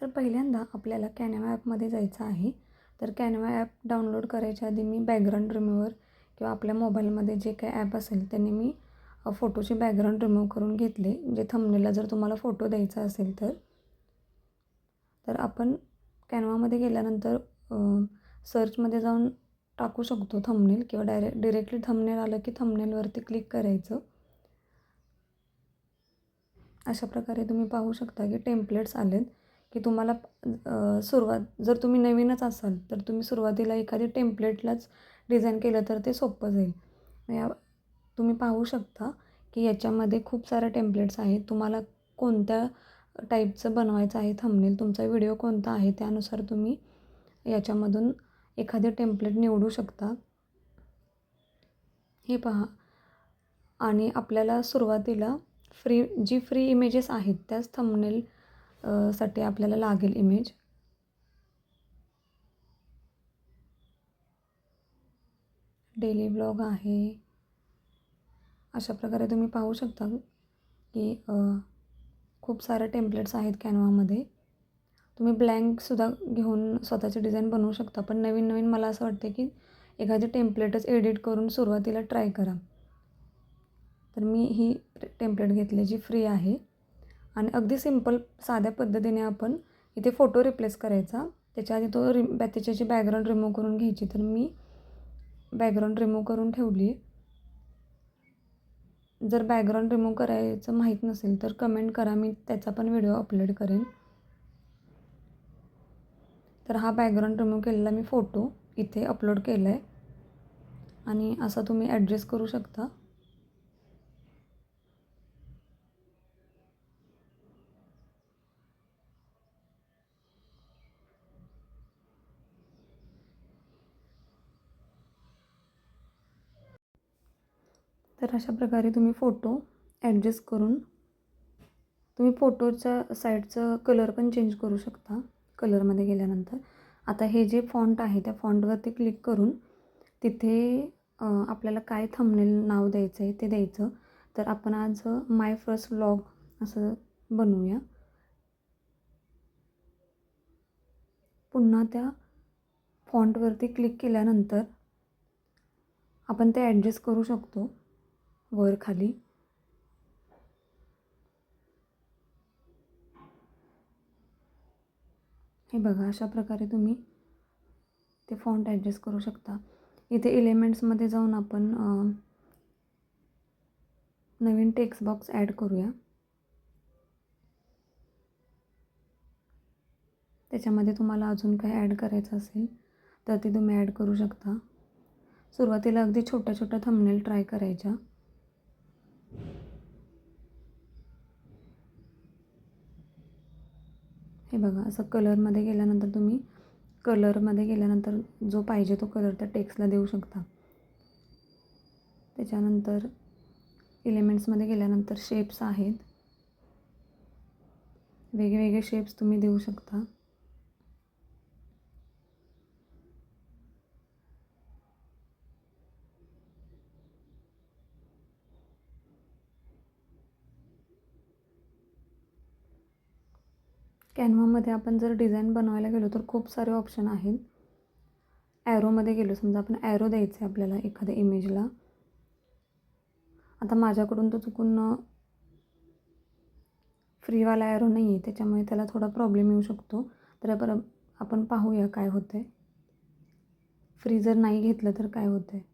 तर पहिल्यांदा आपल्याला कॅनवा ॲपमध्ये जायचं आहे. तर कॅनवा ॲप डाउनलोड करायच्या आधी मी बॅकग्राऊंड रिमूवर किंवा आपल्या मोबाईलमध्ये जे काही ॲप असेल त्याने मी फोटोचे बॅकग्राऊंड रिमूव्ह करून घेतले. म्हणजे जे थंबनेला जर तुम्हाला फोटो द्यायचा असेल तर. तर आपण कॅनवामध्ये गेल्यानंतर सर्चमध्ये जाऊन टाकू शकतो थंबनेल किंवा डायरे डिरेक्टली थंबनेल आलं की थंबनेलवरती क्लिक करायचं. अशा प्रकारे तुम्ही पाहू शकता की टेम्पलेट्स आलेत. की तुम्हाला सुरुवात जर तुम्ही नवीनच असाल तर तुम्ही सुरुवातीला एखादी टेम्पलेटलाच डिझाईन केलं तर ते सोपं जाईल. या तुम्ही पाहू शकता की याच्यामध्ये खूप साऱ्या टेम्पलेट्स आहेत. तुम्हाला कोणत्या टाईपचं बनवायचं आहे थंबनेल तुमचा व्हिडिओ कोणता आहे त्यानुसार तुम्ही याच्यामधून एखादे टेम्पलेट निवडू शकता. हे पहा. आणि आपल्याला सुरुवातीला फ्री जी फ्री इमेजेस आहेत त्याच थंबनेल साठी आपल्याला लागेल इमेज डेली ब्लॉग आहे. अशा प्रकारे तुम्ही पाहू शकता की खूप सारे टेम्पलेट्स आहेत कॅनवामध्ये तुम्ही ब्लँकसुद्धा घेऊन स्वतःची डिझाईन बनवू शकता पण नवीन नवीन मला असं वाटते की एखादी टेम्पलेटच एडिट करून सुरुवातीला ट्राय करा. तर मी ही टेम्पलेट घेतली जी फ्री आहे. आणि अगदी सिंपल साध्या पद्धतीने आपण इथे फोटो रिप्लेस करायचा. त्याच्या आधी तो रि बॅ त्याच्याची बॅकग्राऊंड रिमूव्ह करून घ्यायची तर मी बॅकग्राऊंड रिमूव्ह करून ठेवली. जर बॅकग्राऊंड रिमूव्ह करायचं माहीत नसेल तर कमेंट करा मी त्याचा पण व्हिडिओ अपलोड करेन. तर हा बॅकग्राऊंड रिमूव्ह केलेला मी फोटो इथे अपलोड केला आहे आणि असा तुम्ही ॲडजस्ट करू शकता. तर अशा प्रकारे तुम्ही फोटो ॲडजस्ट करून तुम्ही फोटोच्या साईडचं कलर पण चेंज करू शकता कलरमध्ये गेल्यानंतर. आता हे जे फॉन्ट आहे त्या फॉन्टवरती क्लिक करून तिथे आपल्याला काय थंबनेल नाव द्यायचं आहे ते द्यायचं. तर आपण आज माय फर्स्ट व्लॉग असं बनवूया. पुन्हा त्या फॉन्टवरती क्लिक केल्यानंतर आपण ते ॲडजस्ट करू शकतो. वर खाली. हे बघा अशा प्रकारे तुम्ही ते फॉन्ट ॲडजस्ट करू शकता. इथे एलिमेंट्समध्ये जाऊन आपण नवीन टेक्स्ट बॉक्स ॲड करूया. त्याच्यामध्ये तुम्हाला अजून काय ॲड करायचं असेल तर ते तुम्ही ॲड करू शकता. सुरुवातीला अगदी छोट्या छोट्या थंबनेल ट्राय करायच्या. हे बघा असं कलरमध्ये गेल्यानंतर तुम्ही कलरमध्ये गेल्यानंतर जो पाहिजे तो कलर त्या टेक्स्टला देऊ शकता. त्याच्यानंतर इलिमेंट्समध्ये गेल्यानंतर शेप्स आहेत. वेगवेगळे शेप्स तुम्ही देऊ शकता. कॅनवामध्ये आपण जर डिझाईन बनवायला गेलो तर खूप सारे ऑप्शन आहेत. ॲरोमध्ये गेलो समजा आपण ॲरो द्यायचं आहे आपल्याला एखाद्या इमेजला. आता माझ्याकडून तो चुकून फ्रीवाला ॲरो नाही आहे त्याच्यामुळे त्याला थोडा प्रॉब्लेम येऊ शकतो. तर पर आपण पाहूया काय होतं आहे फ्री जर नाही घेतलं तर काय होतं आहे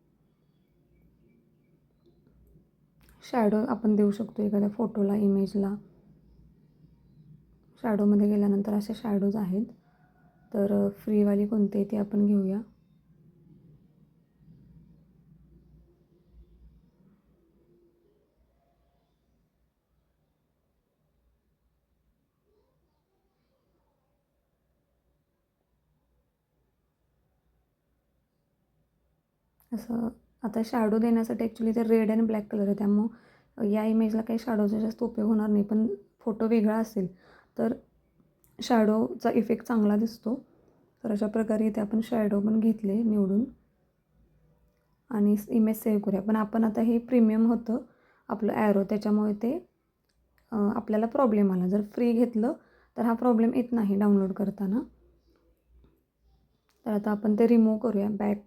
शॅडो आपण देऊ शकतो एखाद्या फोटोला इमेजला. शॅडोमध्ये गेल्यानंतर असे शॅडोज आहेत. तर फ्रीवाली कोणते ते आपण घेऊया. असं आता शॅडो देण्यासाठी ॲक्च्युली ते रेड अँड ब्लॅक कलर आहे. त्यामुळं या इमेजला काही शॅडोचा जास्त उपयोग होणार नाही. पण फोटो वेगळा असेल. तर शॅडोचा इफेक्ट चांगला दिसतो. तर अशा प्रकारे इथे आपण शॅडो पण घेतले निवडून. आणि इमेज सेव्ह करूया. पण आपण आता हे प्रीमियम होतं. आपलं ॲरो त्याच्यामुळे ते आपल्याला प्रॉब्लेम आला. जर फ्री घेतलं तर हा प्रॉब्लेम येत नाही डाउनलोड करताना. तर आता आपण ते रिमूव्ह करूया. बॅक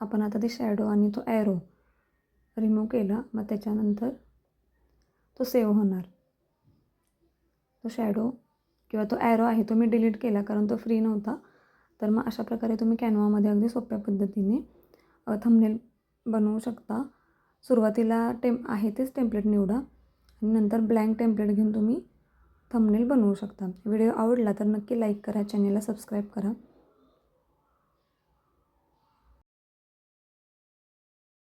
आपण आता ते शॅडो आणि तो ॲरो रिमूव्ह केला मग त्याच्यानंतर तो सेव्ह होणार. तो शॅडो किंवा तो ॲरो आहे तो मी डिलीट केला कारण तो फ्री नव्हता. तर मग अशा प्रकारे तुम्ही कॅनवामध्ये अगदी सोप्या पद्धतीने थंबनेल बनवू शकता. सुरुवातीला टेम आहे तेच टेम्पलेट निवडा. आणि नंतर ब्लँक टेम्पलेट घेऊन तुम्ही थंबनेल बनवू शकता. व्हिडिओ आवडला तर नक्की लाईक करा चॅनेलला सबस्क्राईब करा.